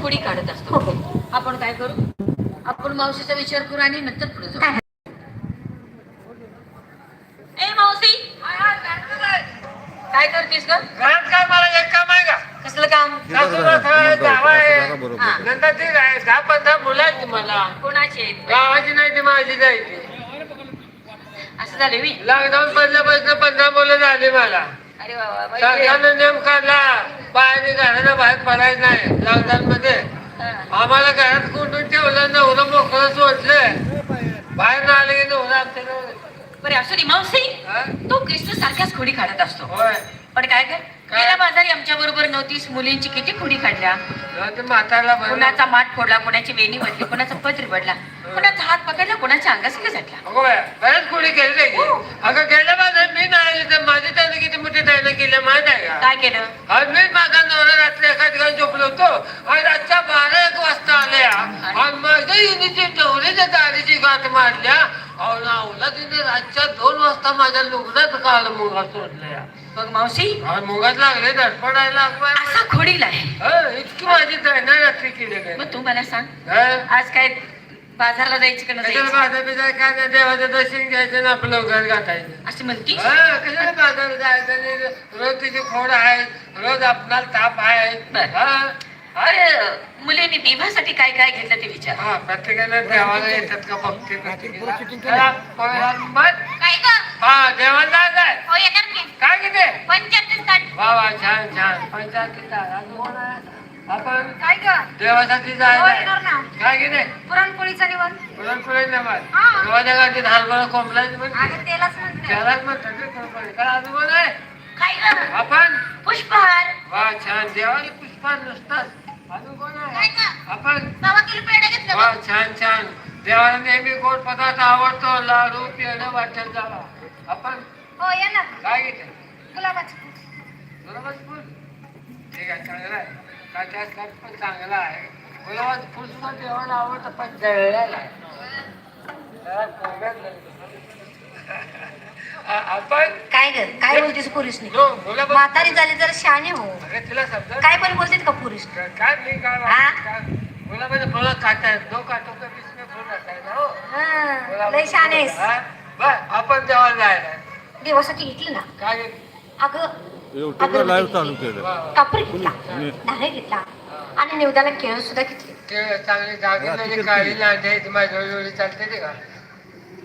खोडी काढत असतो. आपण काय करू? आपण मावशीचा विचार करू आणि नंतर पुढे जाऊ. ए मावशी! काय करतेस ग? घरात काय मला एक काम आहे का? कसलं काम? बरोबर नंतर ते दहा पंधरा मुलं आहेत मला. कोणाचे आहेत? गावाची नाही ती माझी नाही ती असं झालं मी लॉकडाऊन मधल्यापासून पंधरा मुलं झाली मला. अरे सरकारनं नियम काढला. बाहेर घरानं बाहेर पडायचं नाही लॉकडाऊन मध्ये हा. आम्हाला घरात कोंडून ठेवलं? नवरं मोकळं सोडलं बाहेर न आले की नवरं आमच्याकडे बरे असू दे मावशी? तो कृष्ण सारख्याच खोडी काढत असतो. पण काय काय काय? गेल्या बाजारी आमच्या बरोबर नव्हतीस. मुलींची किती खोडी काढल्या? बरं कोणाचा माठ फोडला कोणाची वेणी बदली कोणाचा पत्र पडला. कोणाचा हात पकडला कोणाच्या अंगासकच झटला? बऱ्याच कोणी केलं की. अगं गेल्या बाजार मी नाही माझी त्याने किती मोठी त्याने केलं माहीत आहे काय केलं? आज मी माझा नवरा रात्री एका ठिकाणी झोपलो होतो. आणि रातच्या बारा एक वाजता आल्या. आणि माझ्या युनीची नवऱ्याच्या दारीची गाठ मारल्या. तिने रातच्या दोन वाजता माझ्या लुगडात काल मुगा सोडल्या. बघ मावशी? आणि मुगात लागले धडपडायला असा खोडीला आहे. इतकी माझी दैना रात्री केली काय मग तू मला सांग. हं? आज काय बाजारला जायचं का नाही कशाला जायचं? बाजार बिजार काय नाही देवाचं दर्शन घ्यायचं ना आपलं घर गाठायचं. अशी म्हणती? हा, कशाला बाजार जायचं? नाही? रोज तिची खोड आहे रोज आपणाला ताप आहे. बरं. हा? अरे मुलींनी देवासाठी काय काय घेतलं ते विचार. हा प्रत्येकाला देवाला येतात का बघते प्रत्येकाला? चला, पोळ्या मत. काय का हा देवाला जायचंय हो येणार की? काय किती पंचायत ताट. वा वा छान छान. पंचायतीचा अजून कोण आहे? आपण काय का देवासाठी हो, येणार ना. काय किती पुरणपोळीचा निवड पुरणपोळी नमाज हा. देवाच्या गाठी हरभरा कोंबलाच म्हणजे अगं तेलाच म्हणते. त्यालाच म्हणतात ते पुरणपोळी. काय अजून कोण आहे? काय ग? आपण? पुष्पहार. वा छान. देवाला पुष्पान नसतात अजून कोण आहे? आपण? वा छान छान. देवाला नेहमी गोड पदार्थ आवडतो. लाडू पेढं वाटत जावा आपण? हो येणार काय घेते गुलाबाचं गुलाबाचं फुल? ठीक आहे चांगलं आहे? काय त्यात पण चांगलं आहे. गुलाबाचं फुल सुद्धा देवाला आवडतं पण जळलेलं आहे. आपण काय ग? काय बोलतेस गुलाब म्हातारी झाली जर शाणे हो. अगं तिला समजा काय पण बोलतेत का पुरुष काय मी काय हा? गुलाबाचं फुलं काढतायत दो काटो का में लय? बर. आपण देवाला जायला देवासाठी घेतली ना? काय अगं युट्यूबला लाईव्ह चालू केलं. वा, वा. कापरी घेतला नारळ घेतला. आणि निवदाला केळ सुद्धा घेतली. चांगली काळी लांडे माझ्या वेळी चालते ते का?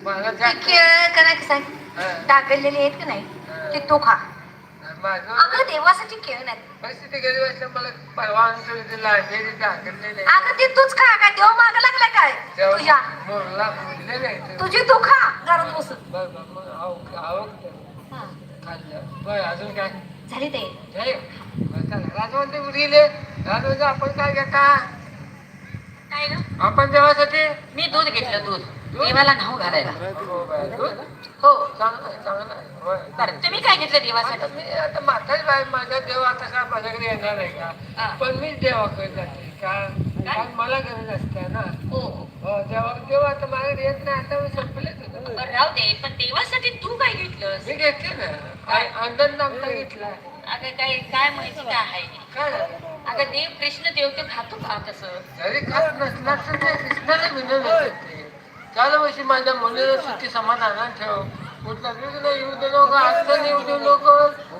मला ते त्या- केळ का नाही कसं हा. दाखवलेले आहेत का नाही? ते तो खा. माझं अगं देवासाठी केळ नाही. परिस्थिती गरीब असल्या मला परवा आणून ते लांडे ते दाखवलेले अगं ते तूच खा काय देव माग लागला काय? तुझ्या. तुझी तू खा घरात बसून. बर, बर, हा. खाल्लं. बर अजून काय? झाली ते. जय राजवंत गेले राजवंत आपण काय घेता? काय ग? आपण देवासाठी? मी दूध घेतलं दूध. देवाला नाव घालायला. हो? हो. बरं तुम्ही काय घेतलं देवासाठी? मी आता म्हातारी बाई माझा देव आता काय माझ्याकडे येणार आहे. का? पण मी देवाकडे जाते का कारण मला गरज असते ना. हो. देवा देव आता माझ्याकडे येत नाही आता मी संपलेच होतं. राहू दे पण देवासाठी तू काय घेतलंस? मी घेतले ना. काय अंडन नामता घेतला. अगं काय काय माहिती काय आहे? काय? अगं देव कृष्ण देव ते खातो का तसं? जरी खात नसला तर ते कृष्णाला विनंती वर्षी माझ्या मुलीला सुखी समाधानात ठेव. कुठला विघ्न येऊ दे नको अडचण येऊ दे नको.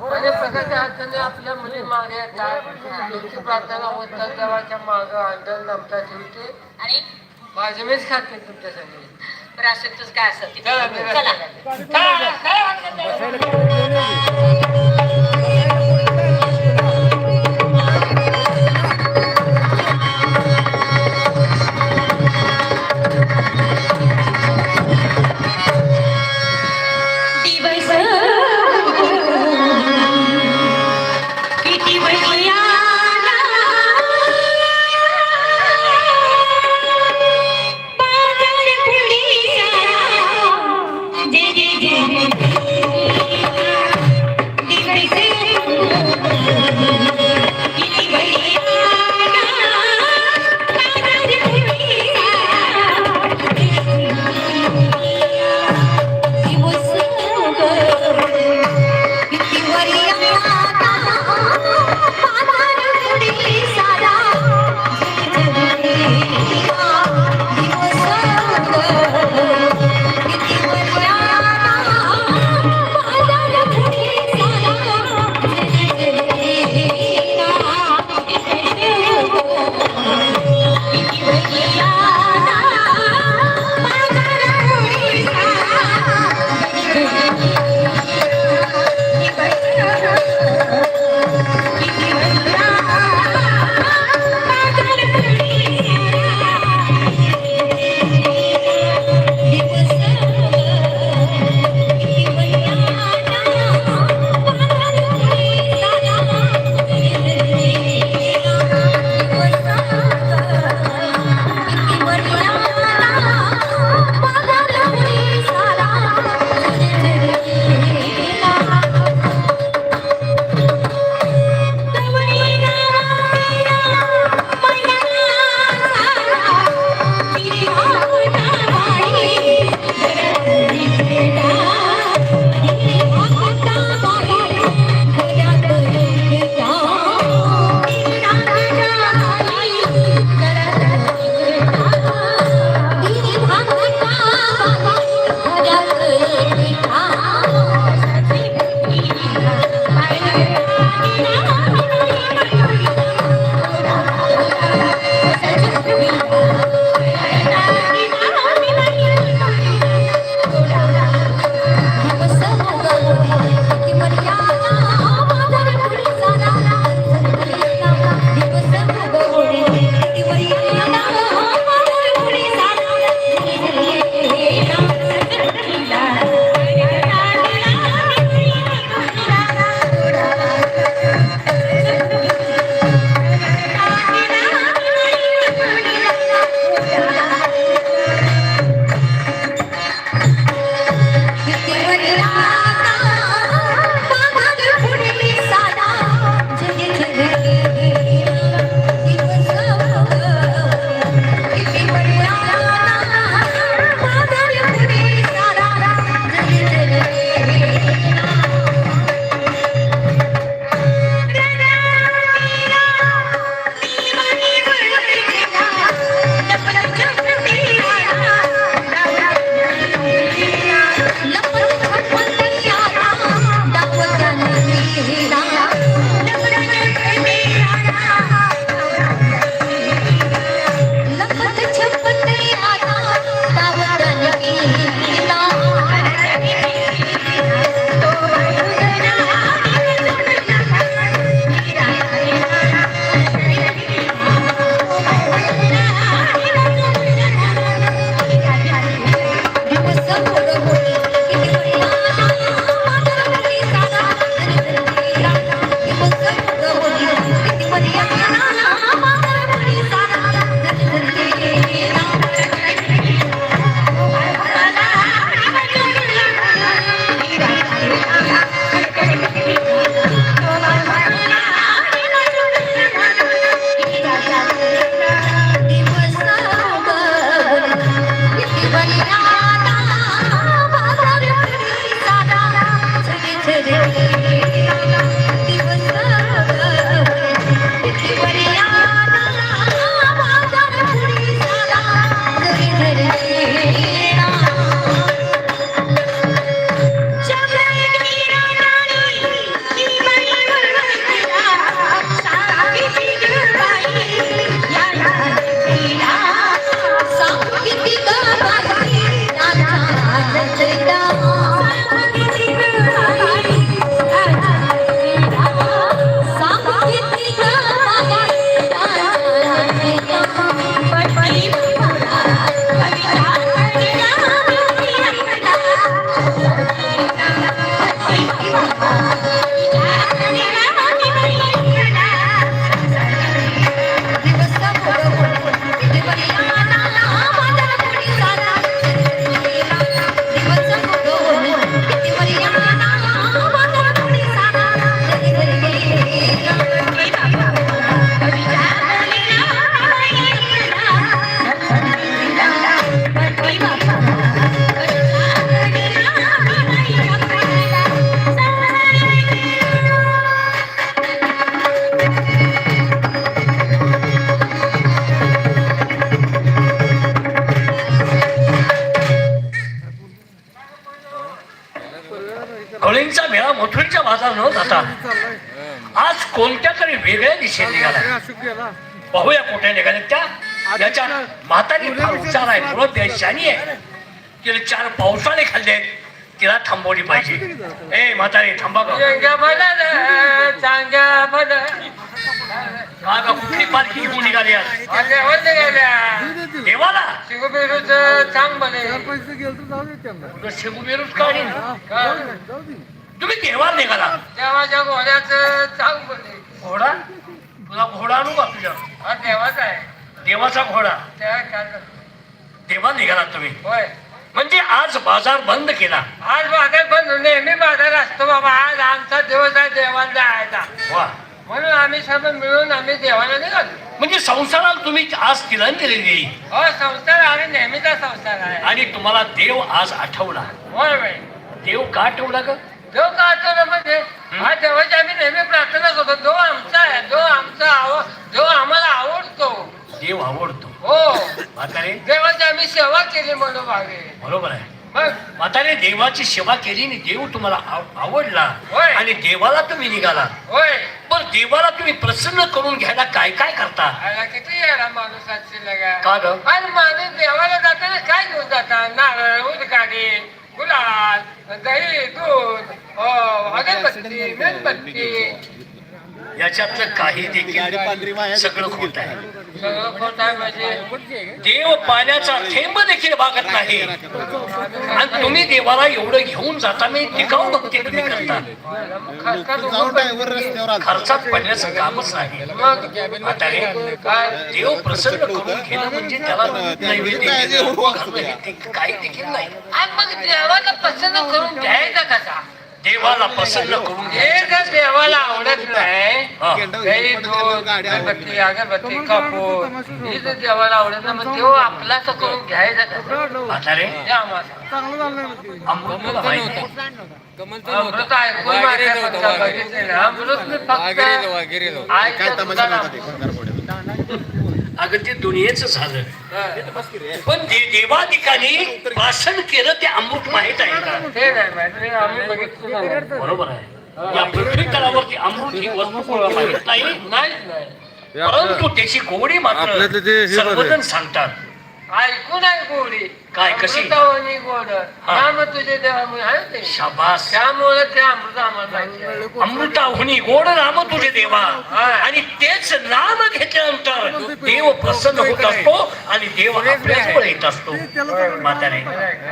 अनेक प्रकारच्या अडचणी आपल्या मुली मागे येतात प्रार्थना होतात देवाच्या मागं नमता ठेवते. आणि माझे मीच खाते तुमच्यासाठी. बरं असेल तुझं काय असेल. चला. दिशेने निघाला पाहूया कुठे निघाले त्या. याच्या म्हातारी फार हुशार आहे. पुढं देशानी आहे. तिला चार पावसाने खाल्ले तिला थांबवली पाहिजे. ए म्हातारी थांबा. का कुठली पालखी घेऊन निघाली. देवाला? चांग बने. तुझं शेगुबेरूच काढी का? तुम्ही देवाला निघाला? देवाच्या घोड्याचं चांग बने. घोडा? तुला घोडा आणू का तुझ्या? हा देवाचा आहे. देवाचा घोडा? त्या काय? देवा निघाला तुम्ही. होय. म्हणजे आज बाजार बंद केला. आज बाजार बंद नेहमी बाजार असतो बाबा. आज आमचा दिवस आहे देवाला जायचा वा. म्हणून आम्ही सर्व मिळून आम्ही देवाला निघालो. म्हणजे संसाराला तुम्ही आज तिलांजली दिली हो संसार आणि नेहमीचा संसार आहे. आणि तुम्हाला देव आज आठवला. होय बाई देव का आठवला ग? देव का आठवलं म्हणजे हा देवाची आम्ही नेहमी प्रार्थना करतो. देव आमचा आहे देव आमचा आव देव आम्हाला आवडतो. देव आवडतो. हो. म्हातारे. देवाची आम्ही सेवा केली म्हणून मागे. बरोबर आहे. मग? म्हातारे देवाची सेवा केली आणि देव तुम्हाला आव- आवडला. होय. आणि देवाला तुम्ही निघाला. होय. पण देवाला तुम्ही प्रसन्न करून घ्यायला काय काय करता? आला किती माणूस असतील लगा का ग? आणि माणूस देवाला जाताना काय घेऊन जातात नारळ उदकाडी गुलाल दही दूध हो अगरबत्ती मेणबत्ती. याच्यातलं काही देखील सगळं खोट आहे. देव पाण्याचा थेंब देखील भागत नाही. आणि तुम्ही देवाला एवढं घेऊन जाता मी टिकाऊ भक्ती तुम्ही करता? खर्चात पडण्याचं कामच नाही. मग म्हातारे देव प्रसन्न करून घेणं म्हणजे त्याला नैवेद्य काही देखील नाही. मग देवाला प्रसन्न करून घ्यायचा कसा? देवाला प्रसन्न करून जर देवाला आवडत नाही. दूध अगरबत्ती अगरबत्ती कापूर ही जर देवाला आवडत नाही. मग तेव्हा आपलाच करून घ्यायचा म्हातारे. हे अमृत ऐकून ना. अमृत मी फक्त. अगं ते दुनियेच झालं हा. पण देवाधिकाने भाषण केलं ते अमृत माहीत आहे का ते नाही माहिती आम्ही बघितलं नाही. बरोबर आहे या पृथ्वी तलावरती अमृत ही वस्तू माहीत नाही नाहीच नाही परंतु त्याची गोडी मात्र. सर्वजण सांगतात ऐकून गोडी काय, कशी? अमृतावनी गोड. राम तुझे देवामुळे आहे ते? शाबास. त्यामुळे ते अमृत आम्हाला. अमृताहुनी गोड नाम तुझे देवा. आणि तेच नाम घेतल्यानंतर देव प्रसन्न होत असतो आणि देव आपल्याजवळ येत असतो. म्हातारे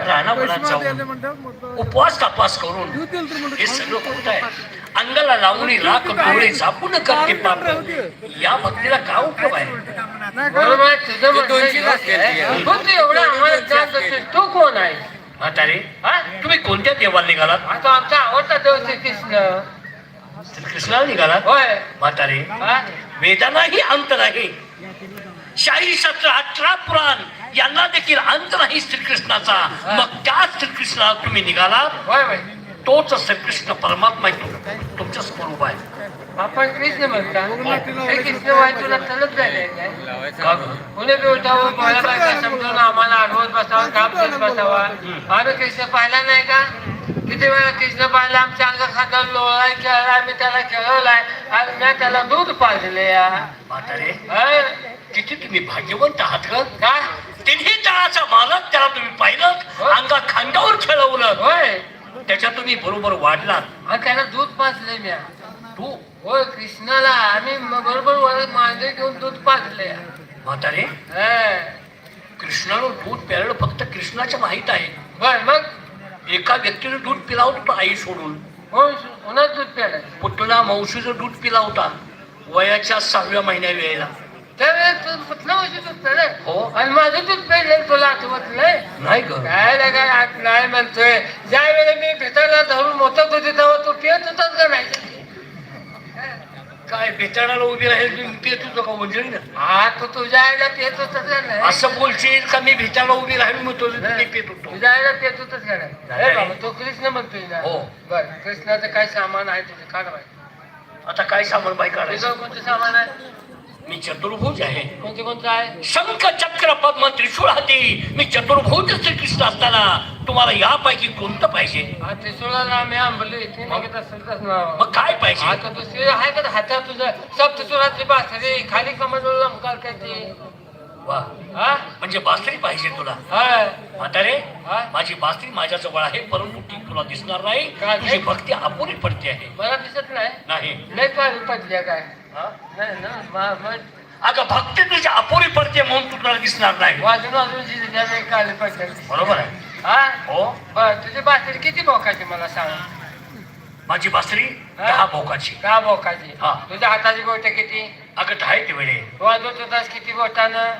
रानावनात जाऊन उपवास तापास करून हे सगळं होत आहे अंगाला लावून राख डोळे झापून करते पाप. या भक्तीला काय उपयोग आहे? आहे, आहे. तू एवढं आम्हाला कोण आहे? म्हातारे. हा? तुम्ही कोणत्या देवाला निघालात? आता आमचा आवडता देव श्रीकृष्ण. कृष्णाला निघालात? होय. म्हातारे. हा? वेदांनाही अंत नाही. शाही सत्र अठरा पुराण यांना देखील अंत नाही श्रीकृष्णाचा. मग त्या श्रीकृष्णाला तुम्ही निघालात? होय होय. तोच श्रीकृष्ण परमात्मा. तुमचं स्वरूप आहे. आपण कृष्ण म्हणता हे. कृष्ण वाय तुला चलत झाले? पुणे समजून आम्हाला आडवत बसावं काम देत बसावा. आम्ही कृष्ण पाहिला नाही का? किती वेळा कृष्ण पाहिला आमच्या अंग खातर लोळाय खेळला आम्ही त्याला खेळवलाय. आणि मी त्याला दूध पाजले हा? किती तुम्ही भाग्यवंत आहात का? काय तिन्ही तळाचा मालक त्याला तुम्ही पाहिलं? अंगा खांद्यावर खेळवलं. होय. त्याच्यात तुम्ही बरोबर वाढलात आणि त्याला दूध पाजले मी तू होय कृष्णाला आम्ही म- बरोबर मांजर घेऊन दूध पाजले म्हातारे हा. कृष्णानं दूध प्यायलं फक्त कृष्णाच्या माहीत आहे. बर मग? एका व्यक्तीने दूध पिला होता आई सोडून. कोण कोणाच दूध प्यायला? पुतला मावशीचं दूध पिला होता. वयाच्या सहाव्या महिन्या वेळेला. त्यावेळेस तू कुठल्या वर्षी दूध हो. आणि माझं दूध प्यायलं तुला आठवत नाही? नाही ग. काय ना काय आठ नाही म्हणतोय. ज्या वेळेला मी भिताला धरून मोठं दूध तेव्हा तू पियत होताच का नाही? काय बेचाराला उभी राहील तुम्ही पित होतो का म्हणजे ना हा तू तुझ्या आईला पियत होताच का नाही? असं बोलशील का मी भिताला उभी राहील मी पित होतो तुझ्या आईला पियत होताच का नाही? बाबा, तो कृष्ण म्हणतोय ना. हो. बर कृष्णाचं काय सामान आहे तुझे? काढ बाई. आता काय सामान बाई काढायचं? तुझं कोणतं सामान आहे? मी चतुर्भुज आहे. कोणते कोणतं आहे शंख चक्र पद्म त्रिशूळ हाती. मी चतुर्भुज श्रीकृष्ण असताना तुम्हाला यापैकी कोणतं पाहिजे? त्रिशूळाला आम्ही आंबले. इथे निघत असेल तर नाव. मग काय पाहिजे? आता दुसरी आहे का हातात तुझं? खाली कमल लंकार करते. वा. हा? म्हणजे बासरी पाहिजे तुला? हा. म्हातारे हा? माझी बासरी माझ्या जवळ आहे परंतु ती तुला दिसणार नाही? तुझी भक्ती अपुरी पडते आहे. मला दिसत नाही. नाही. लय काय? नाही ना अगं भक्ती तुझी अपुरी पडते म्हणून तुला दिसणार नाही. वाजून वाजून काळी पडल्या बरोबर आहे. हा? हो? बर तुझी बासरी किती बोकाची मला सांग. माझी बासरी हा? दहा भोकाची का बोकाची. हा. तुझ्या हाताची बोट किती? अगं दहा ते वेळे. वाजवत होतास किती बोटानं?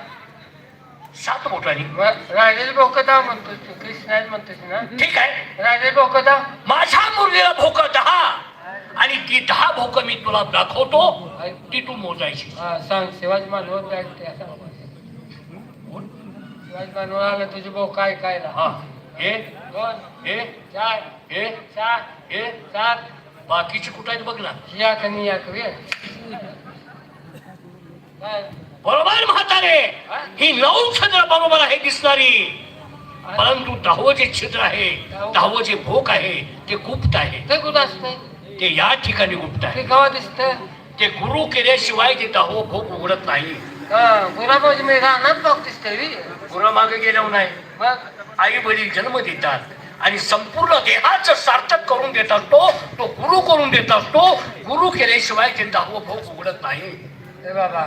सात बोटानी. व- राहिलेली बोक दाव म्हणतोस तू. कृष्णाच म्हणतोस ना? ठीक आहे. राहिलेली दाव. माझ्या मुरलीला भोक दहा. आणि ती दहा भोक मी तुला दाखवतो ती तू मोजायची. हा सांग शिवाजी मानवर जायचं ते सांग शिवाजी मानवर आलं तुझी बोक काय काय हा हे दोन हे चार हे सात हे सात. बाकीची कुठं आहेत बघ ना. या कनी या काय? बरोबर म्हातारे ही? नऊ छंद्र बरोबर आहे दिसणारी. परंतु दहावं जे छिद्र आहे दहावं? जे भोक आहे ते गुप्त आहे. ते कुठं असतंय. ते या ठिकाणी गुप्त ते आहे गावात दिसतंय. ते गुरु केल्याशिवाय ते दहावं भोक उघडत नाही. हा गुराबाजी मी रानात बघ दिसतंय बी. गुरु मागे गेल्यावर नाही. मग? आई वडील जन्म देतात आणि संपूर्ण देहाचं सार्थक करून देत असतो तो गुरु करून देत असतो गुरु केल्याशिवाय ते दहावं भोग उघडत नाही. हे बाबा.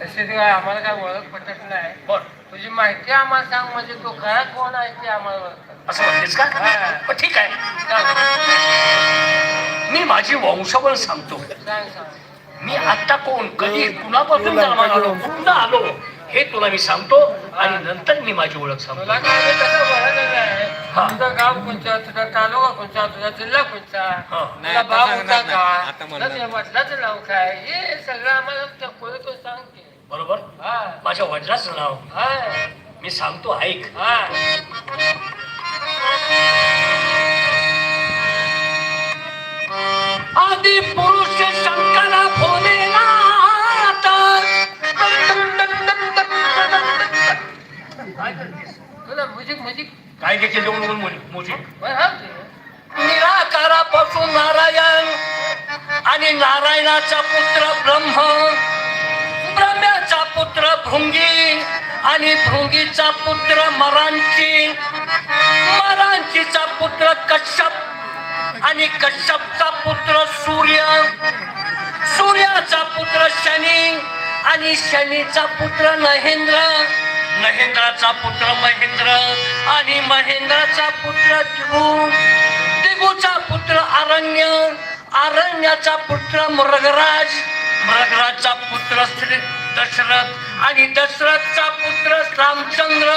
तसे ते काय आम्हाला काय ओळख पटत नाही. बर. तुझी माहिती आम्हाला सांग म्हणजे तो खरा कोण आहे ते आम्हाला ओळखतात असं म्हणतेस का? हा. पण ठीक आहे. मी माझी वंशावळ सांगतो. सांग सांग मी आता कोण? कधी कुणापासून जन्माला आलो? कुठं आलो? हे तुला मी सांगतो आणि नंतर मी माझी ओळख सांगतो. तुझं गाव कोणतं? तुझा तालुका कोणता? तुझा जिल्हा कोणता? हा. तुझा भाव होता का? तुझ्या वडिलाचं नाव काय हे सगळं आम्हाला त्या कोणी तो सांगते. बरोबर? हा. माझ्या वडिलाचं नाव हा. मी सांगतो ऐक. हा. आदि पुरुष शंकरा भोलेनाथ तुला म्युझिक म्युझिक. काय देखील देऊन मुजी हा? निराकारापासून नारायण आणि नारायणाचा पुत्र ब्रह्म ब्रह्म्याचा पुत्र भृंगी आणि भृंगीचा पुत्र मरांची मरांचीचा पुत्र कश्यप. आणि कश्यपचा पुत्र सूर्य. सूर्याचा पुत्र शनी आणि शनीचा पुत्र महेंद्र. महेंद्राचा पुत्र महेंद्र आणि महेंद्राचा पुत्र दिगू दिगूचा पुत्र अरण्य अरण्याचा पुत्र मृगराज. मृगराजचा पुत्र श्री दशरथ आणि दशरथचा पुत्र रामचंद्र.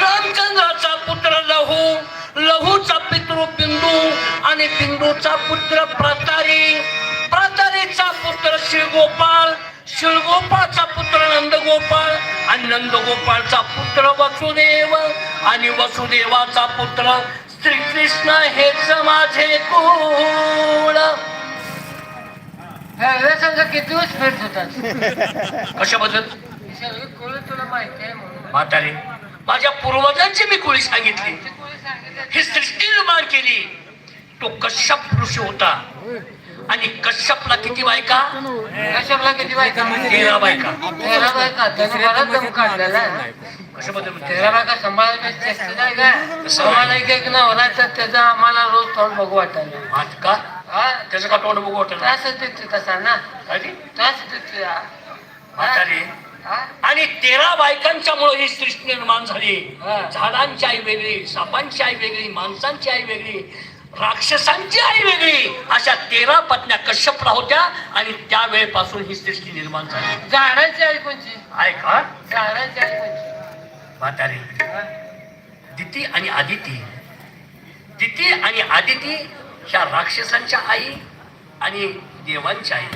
रामचंद्राचा पुत्र लहू. लहूचा पितृ बिंदू आणि बिंदूचा पुत्र प्रतारी. प्रतारीचा पुत्र शिवगोपाळ शिवगोपाळचा पुत्र नंदगोपाळ आणि नंदगोपाळचा पुत्र वसुदेव आणि वसुदेवाचा पुत्र श्रीकृष्ण हेच माझे कुळ. हे किती होतात? कशाबद्दल? कोणी तुला माहिती आहे म्हणून. म्हातारे माझ्या पूर्वजांची मी कुळी सांगितलं. ही सृष्टी निर्माण केली. तो कश्यप ऋषी होता. आणि कश्यपला किती बायका? कशाला किती बायका? तेरा बायका. तेरा बायका. दम काढलेला? तेरा बायका एक एक नवरा तर त्याचा आम्हाला रोज तोंड बघू वाटायला. हात का? हा? त्याचं का तोंड बघू वाटत त्रासच देते तसा ना. त्रास देते. म्हातारे? आणि तेरा बायकांच्यामुळे ही सृष्टी निर्माण झाली. झाडांची आई वेगळी सापांची आई वेगळी माणसांची आई वेगळी राक्षसांची आई वेगळी अशा तेरा पत्न्या कश्यपला होत्या आणि त्यावेळेपासून ही सृष्टी निर्माण झाली. झाडांची आई कोणची? आहे का? झाडांची आई कोणची? म्हातारे? दिती आणि आदिती. दिती आणि आदिती ह्या राक्षसांच्या आई आणि देवांच्या आई.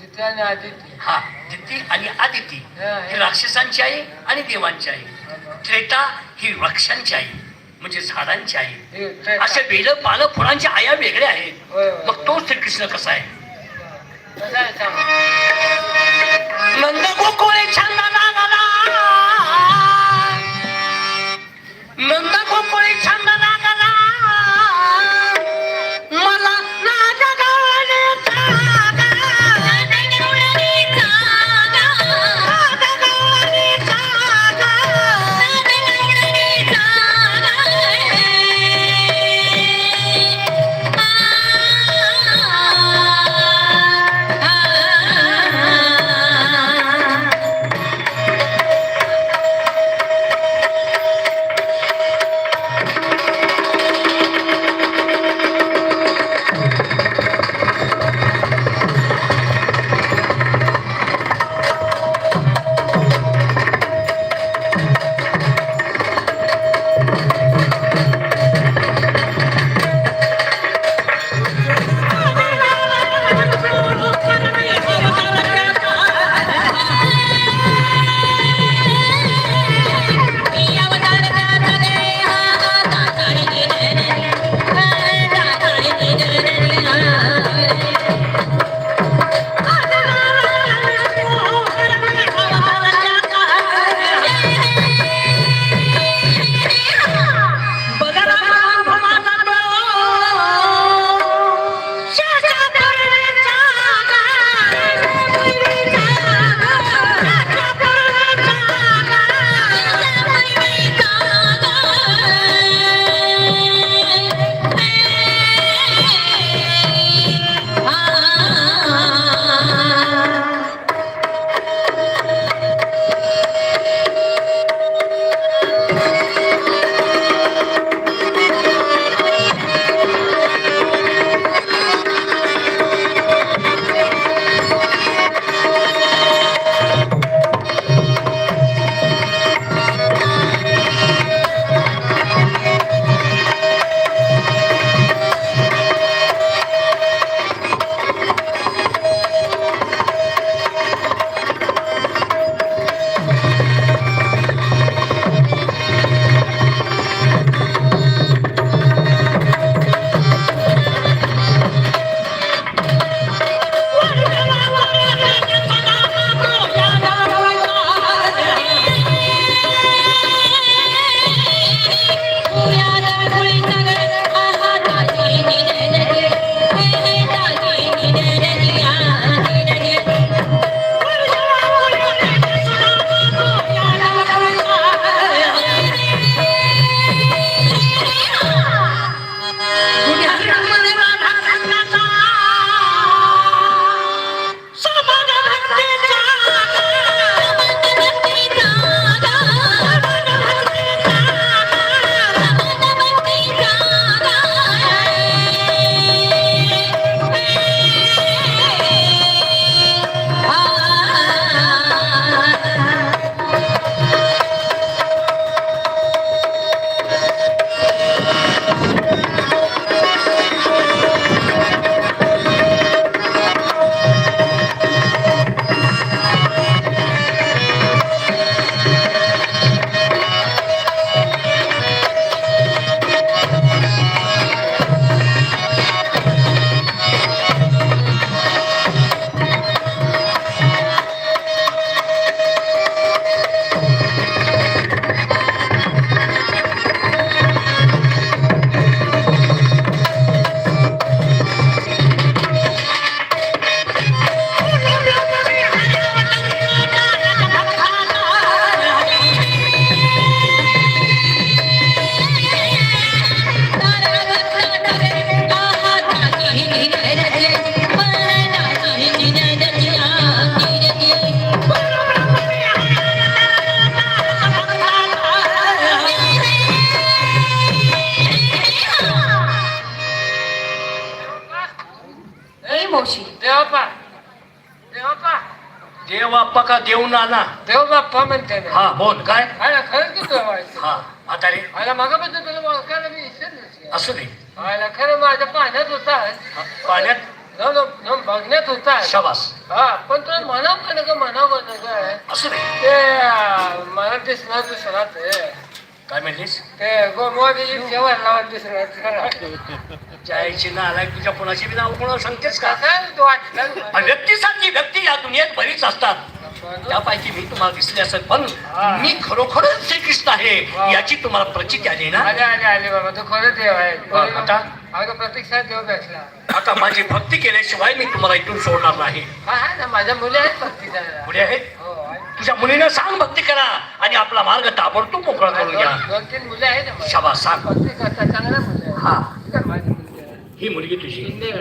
तिथे आणि आदिती. हा दिती आणि आदिती हा. राक्षसांची आई आणि देवांची आई. त्रेता ही वृक्षांची आई म्हणजे झाडांची आई. हे ते- असे बेल पाल फुलांच्या आया वेगळ्या आहेत. मग तो श्रीकृष्ण कसा आहे? आहे? नंद गोकुळे छंद नागला नंद गोकुळे छंद हा बोल काय? खरंच की तुला माहिती? हा म्हातारे. आला मागापासून तुला ओळखायला मी विसरलोच. असू दे. आला खरं माझ्या पाण्यात होता. हा, पाण्यात? बघण्यात होता. शबास. हा पण तुला म्हणाव का नका म्हणाव का नका? असू दे. ते अं, मला दिसणार दुसरा ते. काय म्हणलीस? ते गोमवाची शेवट लावत दुसरा जायची ना आलाय तुझ्या कुणाची बी नाव कोणाला सांगतेस का? काय तू वाटलं? आणि व्यक्तीसारखी व्यक्ती या दुनियेत बरीच असतात. त्यापैकी मी तुम्हाला दिसले असेल पण मी खरोखरच श्रीकृष्ण आहे याची तुम्हाला प्रचिती आली ना? आले आले आले बाबा तू खरं देव आहे. बरं, आता? अगं प्रतीक्षात देव भेटला आता माझी भक्ती केल्याशिवाय मी तुम्हाला इथून सोडणार नाही. हा हा ना माझ्या मुली आहेत भक्ती करायला. पुढे आहेत? हो आहे. तुझ्या मुलीनं सांग भक्ती करा आणि आपला मार्ग ताबडतोब मोकळा करून घ्या. दोन दोन तीन मुले आहेत ना मला. शाबास सांग. भक्ती करता चांगल्या मुले आहेत. हा. काय माझी मुलगी आहे ही मुलगी तुझी. शिंदेकडे